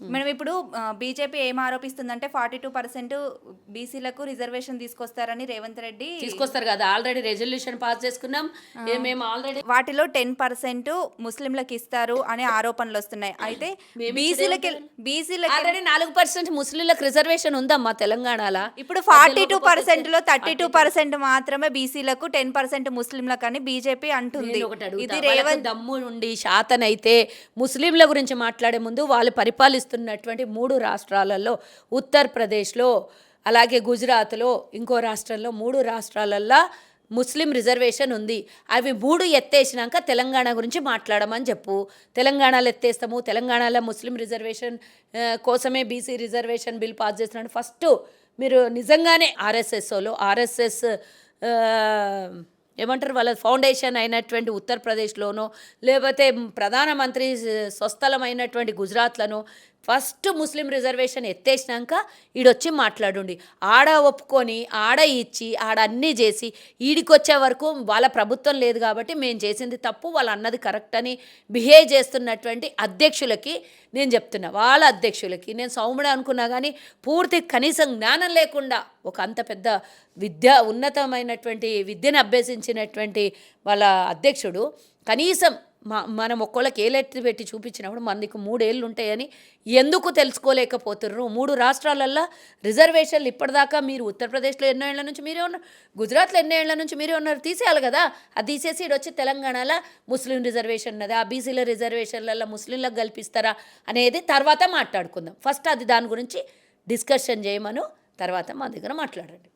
Madam ఇప్పుడు BJP ఏం ఆరోపిస్తుందంటే ఫార్టీ టూ పర్సెంట్ బీసీలకు రిజర్వేషన్ తీసుకొస్తారని రేవంత్ రెడ్డి తీసుకొస్తారు కదా ఆల్రెడీ రెజల్యూషన్ పాస్ చేసుకున్నాం. మేము ఆల్రెడీ వాటిలో టెన్ పర్సెంట్ ముస్లింలకు ఇస్తారు అనే ఆరోపణలు వస్తున్నాయి. అయితే బీసీలకి బీసీలకి ఆల్రెడీ నాలుగు పర్సెంట్ ముస్లింలకు రిజర్వేషన్ ఉందమ్మా తెలంగాణలో? ఇప్పుడు ఫార్టీ టూ పర్సెంట్లో థర్టీ టూ పర్సెంట్ మాత్రమే బీసీలకు టెన్ పర్సెంట్ ముస్లింలకు అని బీజేపీ అంటుంది. ఇది రేవంత్ దమ్ము నుండి శాతనైతే ముస్లింల గురించి మాట్లాడే ముందు వాళ్ళు చేస్తున్నటువంటి మూడు రాష్ట్రాలలో ఉత్తరప్రదేశ్లో అలాగే గుజరాత్లో ఇంకో రాష్ట్రంలో మూడు రాష్ట్రాలల్లో ముస్లిం రిజర్వేషన్ ఉంది. అవి మూడు ఎత్తేసినాక తెలంగాణ గురించి మాట్లాడమని చెప్పు. తెలంగాణలో ఎత్తేస్తాము. తెలంగాణలో ముస్లిం రిజర్వేషన్ కోసమే బీసీ రిజర్వేషన్ బిల్ పాస్ చేస్తున్నాడు. ఫస్ట్ మీరు నిజంగానే ఆర్ఎస్ఎస్లో ఆర్ఎస్ఎస్ ఏమంటారు వాళ్ళ ఫౌండేషన్ అయినటువంటి ఉత్తరప్రదేశ్లోనో లేకపోతే ప్రధానమంత్రి స్వస్థలమైనటువంటి గుజరాత్లను ఫస్ట్ ముస్లిం రిజర్వేషన్ ఎత్తేసినాక ఈడొచ్చి మాట్లాడుండి. ఆడ ఒప్పుకొని ఆడ ఇచ్చి ఆడ అన్నీ చేసి ఈడికొచ్చే వరకు వాళ్ళ ప్రభుత్వం లేదు కాబట్టి మేము చేసింది తప్పు వాళ్ళు అన్నది కరెక్ట్ అని బిహేవ్ చేస్తున్నటువంటి అధ్యక్షులకి నేను చెప్తున్నా. వాళ్ళ అధ్యక్షులకి. నేను సౌముడు అనుకున్నా కానీ పూర్తి కనీసం జ్ఞానం లేకుండా ఒక అంత పెద్ద విద్య ఉన్నతమైనటువంటి విద్యను అభ్యసించినటువంటి వాళ్ళ అధ్యక్షుడు కనీసం మనం ఒక్కోళ్ళకి లెటర్ పెట్టి చూపించినప్పుడు మనకు మూడేళ్ళు ఉంటాయని ఎందుకు తెలుసుకోలేకపోతున్నారు మూడు రాష్ట్రాలల్లో రిజర్వేషన్లు ఇప్పటిదాకా మీరు ఉత్తరప్రదేశ్లో ఎన్నో ఏళ్ళ నుంచి మీరే ఉన్నారు గుజరాత్లో ఎన్నో ఏళ్ళ నుంచి మీరే ఉన్నారు తీసేయాలి కదా? అది తీసేసి ఇక్కడ వచ్చి తెలంగాణలో ముస్లిం రిజర్వేషన్ ఉన్నది ఆ బీసీల రిజర్వేషన్లలో ముస్లింలకు కల్పిస్తారా అనేది తర్వాత మాట్లాడుకుందాం. ఫస్ట్ అది దాని గురించి డిస్కషన్ చేయమను తర్వాత మా దగ్గర మాట్లాడండి.